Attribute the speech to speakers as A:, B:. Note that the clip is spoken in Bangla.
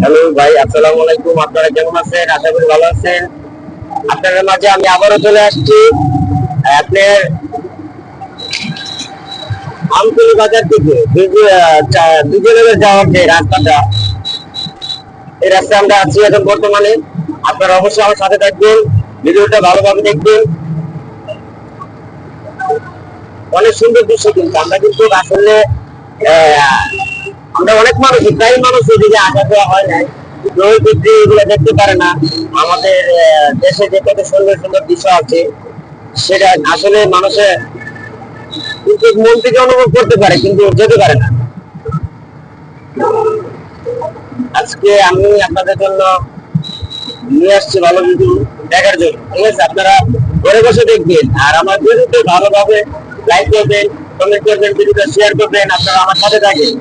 A: হ্যালো ভাই, আসসালামু আলাইকুম। আপনারা কেমন আছেন? আশা করি ভালো আছেন। আপনাদের মাঝে আমি আবারও চলে আসছি। আপনার আমতলি বাজার থেকে দুজনের যাওয়ার যে রাস্তাটা, এই রাস্তায় আমরা আছি এখন বর্তমানে। আপনারা অবশ্যই আমার সাথে থাকবেন। ভিডিওটা ভালোভাবে দেখবেন। অনেক সুন্দর দৃশ্য কিন্তু। আমরা কিন্তু আসলে আমরা অনেক মানুষ, প্রায় মানুষ এদিকে আসা যাওয়া হয় নাই। এগুলো দেখতে পারে না। আমাদের দেশে যে কত সুন্দর সুন্দর দৃশ্য আছে, সেটা আসলে মানুষের কিন্তু মন থেকে অনুভব করতে পারে, কিন্তু যেতে পারে না। আজকে আমি আপনাদের জন্য নিয়ে আসছি ভালো ভিডিও দেখার জন্য। ঠিক আছে, আপনারা ঘরে বসে দেখবেন। আর আমার ভালোভাবে লাইক করবেন কমেন্ট করবেন ভিডিওটা শেয়ার করবেন আপনারা আমার সাথে থাকেন